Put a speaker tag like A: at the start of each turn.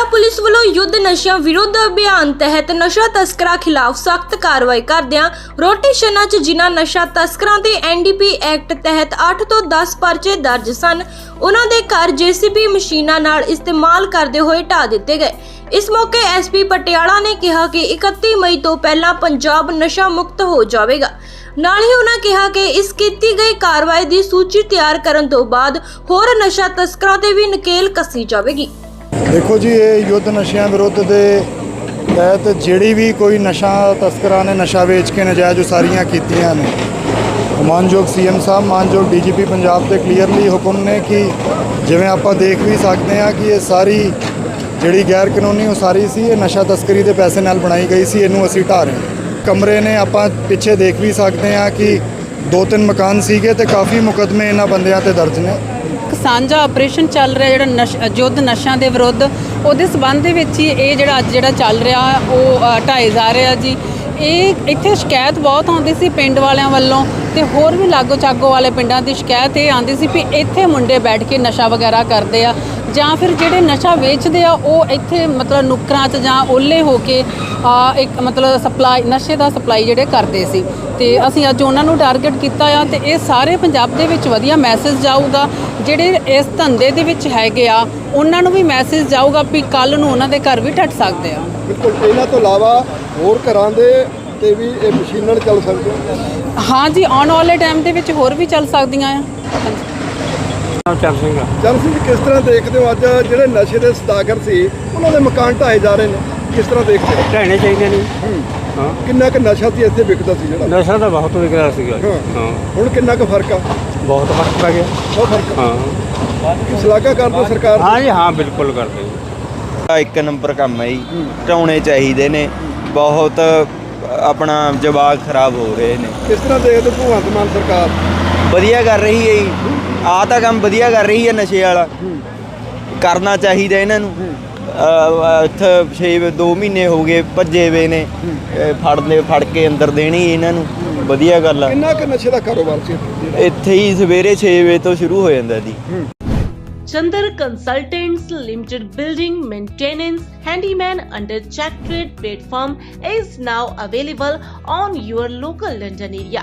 A: Patiala police ਵੱਲੋਂ ਯੁੱਧ ਨਸ਼ਿਆਂ ਵਿਰੁੱਧ ਅਭਿਆਨ ਤਹਿਤ ਨਸ਼ਾ ਤਸਕਰਾਂ ਖਿਲਾਫ ਸਖਤ ਕਾਰਵਾਈ ਕਰਦਿਆਂ ਰੋਟੇਸ਼ਨਾਂ 'ਚ ਜਿਨ੍ਹਾਂ ਨਸ਼ਾ ਤਸਕਰਾਂ ਤੇ ਐਨਡੀਪੀ ਐਕਟ ਤਹਿਤ 8 ਤੋਂ 10 ਪਰਚੇ ਦਰਜ ਸਨ, ਉਹਨਾਂ ਦੇ ਘਰ ਜੀਸੀਬੀ ਮਸ਼ੀਨਾਂ ਨਾਲ ਇਸਤੇਮਾਲ ਕਰਦੇ ਹੋਏ ਢਾ ਦਿੱਤੇ ਗਏ। ਇਸ ਮੌਕੇ ਐਸਪੀ ਪਟਿਆਲਾ ਨੇ ਕਿਹਾ ਕਿ 31 ਮਈ ਤੋਂ ਪਹਿਲਾਂ ਪੰਜਾਬ ਨਸ਼ਾ ਮੁਕਤ ਹੋ ਜਾਵੇਗਾ। ਨਾਲ ਹੀ ਉਹਨਾਂ ਕਿਹਾ ਕਿ ਇਸ ਕੀਤੀ ਗਈ ਕਾਰਵਾਈ ਦੀ ਸੂਚੀ ਤਿਆਰ ਕਰਨ ਤੋਂ ਬਾਅਦ ਹੋਰ ਨਸ਼ਾ ਤਸਕਰਾਂ ਤੇ ਵੀ ਨਕੇਲ ਕੱਸੀ ਜਾਵੇਗੀ।
B: ਦੇਖੋ ਜੀ, ਇਹ ਯੁੱਧ ਨਸ਼ਿਆਂ ਵਿਰੁੱਧ ਦੇ ਤਹਿਤ ਜਿਹੜੀ ਵੀ ਕੋਈ ਨਸ਼ਾ ਤਸਕਰਾਂ ਨੇ ਨਸ਼ਾ ਵੇਚ ਕੇ ਨਜਾਇਜ਼ ਉਸਾਰੀਆਂ ਕੀਤੀਆਂ ਨੇ, ਮਾਨਯੋਗ ਸੀਐਮ ਸਾਹਿਬ, ਮਾਨਯੋਗ ਡੀਜੀਪੀ ਪੰਜਾਬ 'ਤੇ ਕਲੀਅਰਲੀ ਹੁਕਮ ਨੇ ਕਿ ਜਿਵੇਂ ਆਪਾਂ ਦੇਖ ਵੀ ਸਕਦੇ ਹਾਂ ਕਿ ਇਹ ਸਾਰੀ ਜਿਹੜੀ ਗੈਰ ਕਾਨੂੰਨੀ ਉਸਾਰੀ ਸੀ, ਇਹ ਨਸ਼ਾ ਤਸਕਰੀ ਦੇ ਪੈਸੇ ਨਾਲ ਬਣਾਈ ਗਈ ਸੀ, ਇਹਨੂੰ ਅਸੀਂ ਢਾਹ ਰਹੇ ਕਮਰੇ ਨੇ ਆਪਾਂ ਪਿੱਛੇ ਦੇਖ ਵੀ ਸਕਦੇ ਹਾਂ ਕਿ ਦੋ ਤਿੰਨ ਮਕਾਨ ਸੀਗੇ ਤੇ ਕਾਫੀ ਮੁਕਦਮੇ ਇਹਨਾਂ ਬੰਦਿਆਂ ਤੇ ਦਰਜ ਨੇ।
C: ਇੱਕ ਸਾਂਝਾ ਆਪਰੇਸ਼ਨ ਚੱਲ ਰਿਹਾ ਜਿਹੜਾ ਨਸ਼ ਯੁੱਧ ਨਸ਼ਿਆਂ ਦੇ ਵਿਰੁੱਧ ਉਹਦੇ ਸਬੰਧ ਦੇ ਵਿੱਚ ਹੀ ਇਹ ਜਿਹੜਾ ਅੱਜ ਜਿਹੜਾ ਚੱਲ ਰਿਹਾ ਉਹ ਅ, ਢਾਏ ਜਾ ਰਿਹਾ ਜੀ। ਇਹ ਇੱਥੇ ਸ਼ਿਕਾਇਤ ਬਹੁਤ ਆਉਂਦੀ ਸੀ ਪਿੰਡ ਵਾਲਿਆਂ ਵੱਲੋਂ ਤੇ ਹੋਰ ਵੀ ਲਾਗੋ ਚਾਗੋ ਵਾਲੇ ਪਿੰਡਾਂ ਦੀ ਸ਼ਿਕਾਇਤ ਇਹ ਆਉਂਦੀ ਸੀ ਵੀ ਇੱਥੇ ਮੁੰਡੇ ਬੈਠ ਕੇ ਨਸ਼ਾ ਵਗੈਰਾ ਕਰਦੇ ਆ। ਜਾਂ ਫਿਰ ਜਿਹੜੇ ਨਸ਼ਾ ਵੇਚਦੇ ਆ ਉਹ ਇੱਥੇ ਮਤਲਬ ਨੁੱਕਰਾਂ 'ਚ ਜਾਂ ਓਲੇ ਹੋ ਕੇ ਆ, ਇੱਕ ਮਤਲਬ ਸਪਲਾਈ ਨਸ਼ੇ ਦਾ ਸਪਲਾਈ ਜਿਹੜੇ ਕਰਦੇ ਸੀ। ਤੇ ਅਸੀਂ ਅੱਜ ਉਹਨਾਂ ਨੂੰ ਟਾਰਗੇਟ ਕੀਤਾ ਆ ਤੇ ਇਹ ਸਾਰੇ ਪੰਜਾਬ ਦੇ ਵਿੱਚ ਵਧੀਆ ਮੈਸੇਜ ਜਾਊਗਾ। ਜਿਹੜੇ ਇਸ ਧੰਦੇ ਦੇ ਵਿੱਚ ਹੈਗੇ ਆ ਉਹਨਾਂ ਨੂੰ ਵੀ ਮੈਸੇਜ ਜਾਊਗਾ ਵੀ ਕੱਲ ਨੂੰ ਉਹਨਾਂ ਦੇ ਘਰ ਵੀ ਟੱਟ ਸਕਦੇ ਆ।
D: ਬਿਲਕੁਲ ਇਹਨਾਂ ਤੋਂ ਇਲਾਵਾ ਹੋਰ ਘਰਾਂ ਦੇ ਤੇ ਵੀ ਇਹ ਮਸ਼ੀਨਾਂ ਚੱਲ ਸਕਦੇ ਆ
C: ਹਾਂ ਜੀ ਆਉਣ ਵਾਲੇ ਟਾਈਮ ਦੇ ਵਿੱਚ ਹੋਰ ਵੀ ਚੱਲ ਸਕਦੀਆਂ ਆ।
E: ਚਰਨ ਸਿੰਘ
D: ਚਰਨ ਸਿੰਘ ਜੀ, ਕਿਸ ਤਰ੍ਹਾਂ ਦੇਖਦੇ ਹੋ ਅੱਜ ਜਿਹੜੇ ਨਸ਼ੇ ਦੇ ਸਦਾਗਰ ਸੀ ਉਹਨਾਂ ਦੇ ਮਕਾਨ ਢਾਏ ਜਾ ਰਹੇ ਨੇ? ਕਿਸ ਤਰ੍ਹਾਂ ਦੇਖਦੇ ਹੋ?
E: ਢਹਿਣੇ ਚਾਹੀਦੇ ਨੇ। ਹਾਂ।
D: ਕਿੰਨਾ ਕੁ ਨਸ਼ਾ ਸੀ ਇੱਥੇ ਵਿਕਦਾ ਸੀ ਜਿਹੜਾ?
E: ਨਸ਼ਾ ਤਾਂ ਬਹੁਤ ਵਿਕਦਾ ਸੀਗਾ।
D: ਹਾਂ। ਹੁਣ ਕਿੰਨਾ ਕੁ ਫ਼ਰਕ ਆ?
E: ਬਹੁਤ ਫ਼ਰਕ ਪੈ ਗਿਆ।
D: ਬਹੁਤ ਫ਼ਰਕ ਆ।
E: ਹਾਂ।
D: ਸ਼ਲਾਘਾ ਕਰਦੇ ਸਰਕਾਰ
E: ਹਾਂ ਜੀ ਹਾਂ ਬਿਲਕੁਲ ਕਰਦੇ।
F: ਆ ਇੱਕ ਨੰਬਰ ਕੰਮ ਹੈ ਜੀ। ਢਾਉਣੇ ਚਾਹੀਦੇ ਨੇ। ਬਹੁਤ ਆਪਣਾ ਜਵਾਬ ਖਰਾਬ ਹੋ ਰਹੇ ਨੇ।
D: ਕਿਸ ਤਰ੍ਹਾਂ ਦੇਖਦੇ ਹੋ ਭਗਵੰਤ ਮਾਨ ਸਰਕਾਰ?
F: ਵਧੀਆ ਕਰ ਰਹੀ ਹੈ ਜੀ। ਆ ਤਾਂ ਕੰਮ ਵਧੀਆ ਕਰ ਰਹੀ ਹੈ ਨਸ਼ੇ ਵਾਲਾ ਕਰਨਾ ਚਾਹੀਦਾ ਇਹਨਾਂ ਨੂੰ ਇੱਥੇ 6 2 ਮਹੀਨੇ ਹੋ ਗਏ ਭੱਜੇ ਵੇ ਨੇ ਅਹ, ਫੜ ਲੈ ਫੜ ਕੇ ਅੰਦਰ ਦੇਣੀ ਇਹਨਾਂ ਨੂੰ ਵਧੀਆ ਗੱਲ ਆ
D: ਕਿੰਨਾ ਕੁ ਨਸ਼ੇ ਦਾ ਕਾਰੋਬਾਰ ਸੀ
F: ਇੱਥੇ? ਹੀ ਸਵੇਰੇ 6 ਵਜੇ ਤੋਂ ਸ਼ੁਰੂ ਹੋ ਜਾਂਦਾ ਜੀ
G: Chandar Consultants Limited Building Maintenance Handyman under Check Trade platform is now available on your local London area.